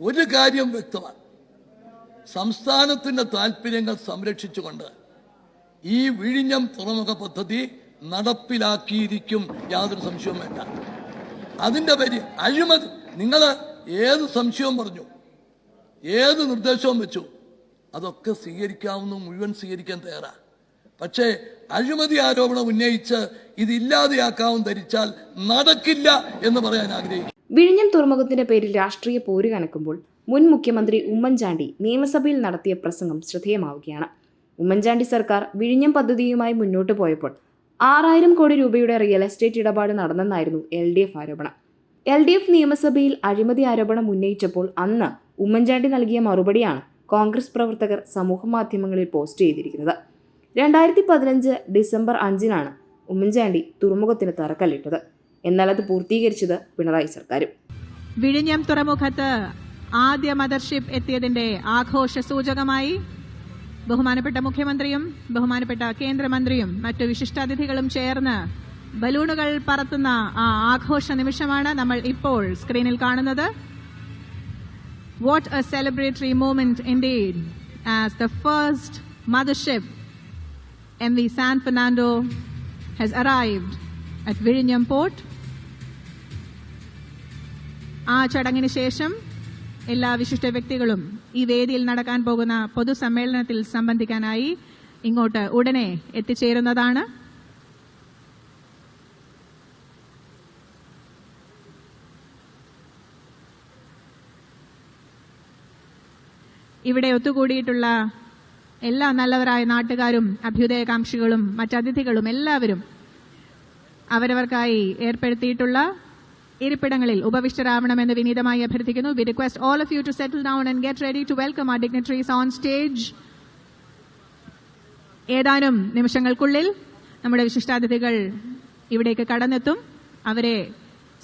ഒരു കാര്യം വ്യക്തമാണ് സംസ്ഥാനത്തിന്റെ താല്പര്യങ്ങൾ സംരക്ഷിച്ചുകൊണ്ട് ഈ വിഴിഞ്ഞം തുറമുഖ പദ്ധതി നടപ്പിലാക്കിയിരിക്കും യാതൊരു സംശയവും വേണ്ട. അതിന്റെ പേര് അഴിമതി. നിങ്ങൾ ഏത് സംശയവും പറഞ്ഞു. ഏത് നിർദ്ദേശവും വെച്ചു. അതൊക്കെ സ്വീകരിക്കാവുന്ന മുഴുവൻ സ്വീകരിക്കാൻ തയ്യാറാണ് പക്ഷേ അഴിമതി ആരോപണം ഉന്നയിച്ച് ഇതില്ലാതെയാക്കാവും ധരിച്ചാൽ നടക്കില്ല എന്ന് പറയാൻ ആഗ്രഹിക്കുന്നു. വിഴിഞ്ഞം തുറമുഖത്തിന്റെ പേരിൽ രാഷ്ട്രീയ പോര് കനക്കുമ്പോൾ മുൻ മുഖ്യമന്ത്രി ഉമ്മൻചാണ്ടി നിയമസഭയിൽ നടത്തിയ പ്രസംഗം ശ്രദ്ധേയമാവുകയാണ്. ഉമ്മൻചാണ്ടി സർക്കാർ വിഴിഞ്ഞം പദ്ധതിയുമായി മുന്നോട്ട് പോയപ്പോൾ ആറായിരം കോടി രൂപയുടെ റിയൽ എസ്റ്റേറ്റ് ഇടപാട് നടന്നെന്നായിരുന്നു എൽ ഡി എഫ് ആരോപണം. എൽ ഡി എഫ് നിയമസഭയിൽ അഴിമതി ആരോപണം ഉന്നയിച്ചപ്പോൾ അന്ന് ഉമ്മൻചാണ്ടി നൽകിയ മറുപടിയാണ് കോൺഗ്രസ് പ്രവർത്തകർ സമൂഹ മാധ്യമങ്ങളിൽ പോസ്റ്റ് ചെയ്തിരിക്കുന്നത്. രണ്ടായിരത്തി പതിനഞ്ച് ഡിസംബർ അഞ്ചിനാണ് ഉമ്മൻചാണ്ടി തുറമുഖത്തിന് തറക്കല്ലിട്ടത്. എന്നാൽ അത് പൂർത്തീകരിച്ചത് പിണറായി സർക്കാരും. വിഴിഞ്ഞം തുറമുഖത്ത് ആദ്യ മദർഷിപ്പ് എത്തിയതിന്റെ ആഘോഷ സൂചകമായി ബഹുമാനപ്പെട്ട മുഖ്യമന്ത്രിയും ബഹുമാനപ്പെട്ട കേന്ദ്രമന്ത്രിയും മറ്റു വിശിഷ്ടാതിഥികളും ചേർന്ന് ബലൂണുകൾ പറത്തുന്ന ആ ആഘോഷ നിമിഷമാണ് നമ്മൾ ഇപ്പോൾ സ്ക്രീനിൽ കാണുന്നത്. What a celebratory moment indeed as the first mothership M V San Fernando has arrived at വിഴിഞ്ഞം പോർട്ട് ആ ചടങ്ങിന് ശേഷം എല്ലാ വിശിഷ്ട വ്യക്തികളും ഈ വേദിയിൽ നടക്കാൻ പോകുന്ന പൊതുസമ്മേളനത്തിൽ സംബന്ധിക്കാനായി ഇങ്ങോട്ട് ഉടനെ എത്തിച്ചേരുന്നതാണ്. ഇവിടെ ഒത്തുകൂടിയിട്ടുള്ള എല്ലാ നല്ലവരായ നാട്ടുകാരും അഭ്യുദയകാംക്ഷികളും മറ്റതിഥികളും എല്ലാവരും അവരവർക്കായി ഏർപ്പെടുത്തിയിട്ടുള്ള ഇരിപ്പിടങ്ങളിൽ ഉപവിഷ്ടരാവണമെന്ന് വിനീതമായി അഭ്യർത്ഥിക്കുന്നു. We request all of you to settle down and get ready to welcome our dignitaries on stage ഏതാനും നിമിഷങ്ങൾക്കുള്ളിൽ നമ്മുടെ വിശിഷ്ടാതിഥികൾ ഇവിടേക്ക് കടന്നെത്തും. അവരെ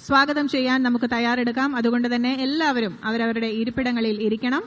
സ്വാഗതം ചെയ്യാൻ നമുക്ക് തയ്യാറെടുക്കാം. അതുകൊണ്ട് തന്നെ എല്ലാവരും അവരവരുടെ ഇരിപ്പിടങ്ങളിൽ ഇരിക്കണം.